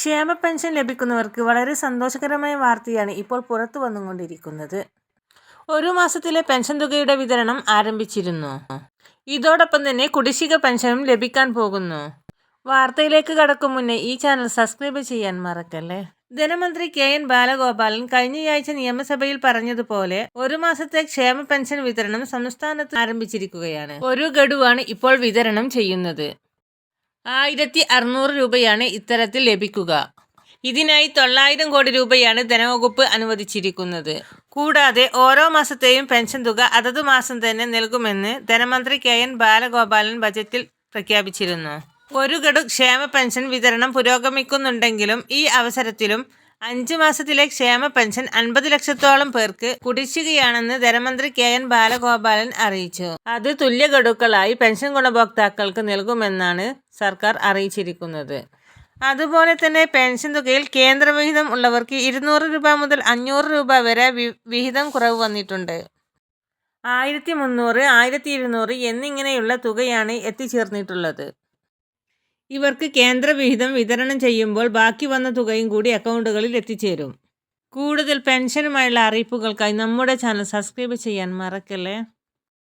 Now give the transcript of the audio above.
ക്ഷേമ പെൻഷൻ ലഭിക്കുന്നവർക്ക് വളരെ സന്തോഷകരമായ വാർത്തയാണ് ഇപ്പോൾ പുറത്തു വന്നുകൊണ്ടിരിക്കുന്നത്. ഒരു മാസത്തിലെ പെൻഷൻ തുകയുടെ വിതരണം ആരംഭിച്ചിരുന്നു. ഇതോടൊപ്പം തന്നെ കുടിശ്ശിക പെൻഷനും ലഭിക്കാൻ പോകുന്നു. വാർത്തയിലേക്ക് കടക്കും മുന്നേ ഈ ചാനൽ സബ്സ്ക്രൈബ് ചെയ്യാൻ മറക്കല്ലേ? ധനമന്ത്രി കെ എൻ ബാലഗോപാലൻ കഴിഞ്ഞയാഴ്ച നിയമസഭയിൽ പറഞ്ഞതുപോലെ ഒരു മാസത്തെ ക്ഷേമ പെൻഷൻ വിതരണം സംസ്ഥാനത്ത് ആരംഭിച്ചിരിക്കുകയാണ്. ഒരു ഗഡുവാണ് ഇപ്പോൾ വിതരണം ചെയ്യുന്നത്. ആയിരത്തി അറുന്നൂറ് രൂപയാണ് ഇത്തരത്തിൽ ലഭിക്കുക. ഇതിനായി തൊള്ളായിരം കോടി രൂപയാണ് ധനവകുപ്പ് അനുവദിച്ചിരിക്കുന്നത്. കൂടാതെ ഓരോ മാസത്തെയും പെൻഷൻ തുക അതത് മാസം തന്നെ നൽകുമെന്ന് ധനമന്ത്രി കെ എൻ ബാലഗോപാലൻ ബജറ്റിൽ പ്രഖ്യാപിച്ചിരുന്നു. ഒരു ഗഡു ക്ഷേമ പെൻഷൻ വിതരണം പുരോഗമിക്കുന്നുണ്ടെങ്കിലും ഈ അവസരത്തിലും അഞ്ച് മാസത്തിലെ ക്ഷേമ പെൻഷൻ അൻപത് ലക്ഷത്തോളം പേർക്ക് കുടിശ്ശികയാണെന്ന് ധനമന്ത്രി കെ എൻ ബാലഗോപാലൻ അറിയിച്ചു. അത് തുല്യ ഗഡുക്കളായി പെൻഷൻ ഗുണഭോക്താക്കൾക്ക് നൽകുമെന്നാണ് സർക്കാർ അറിയിച്ചിരിക്കുന്നത്. അതുപോലെ തന്നെ പെൻഷൻ തുകയിൽ കേന്ദ്രവിഹിതം ഉള്ളവർക്ക് ഇരുന്നൂറ് രൂപ മുതൽ അഞ്ഞൂറ് രൂപ വരെ വിഹിതം കുറവ് വന്നിട്ടുണ്ട്. ആയിരത്തി മുന്നൂറ് ആയിരത്തി ഇരുന്നൂറ് എന്നിങ്ങനെയുള്ള തുകയാണ് എത്തിച്ചേർന്നിട്ടുള്ളത്. ഇവർക്ക് കേന്ദ്രവിഹിതം വിതരണം ചെയ്യുമ്പോൾ ബാക്കി വന്ന തുകയും കൂടി അക്കൗണ്ടുകളിൽ എത്തിച്ചേരും. കൂടുതൽ പെൻഷനുമായുള്ള അറിയിപ്പുകൾക്കായി നമ്മുടെ ചാനൽ സബ്സ്ക്രൈബ് ചെയ്യാൻ മറക്കല്ലേ?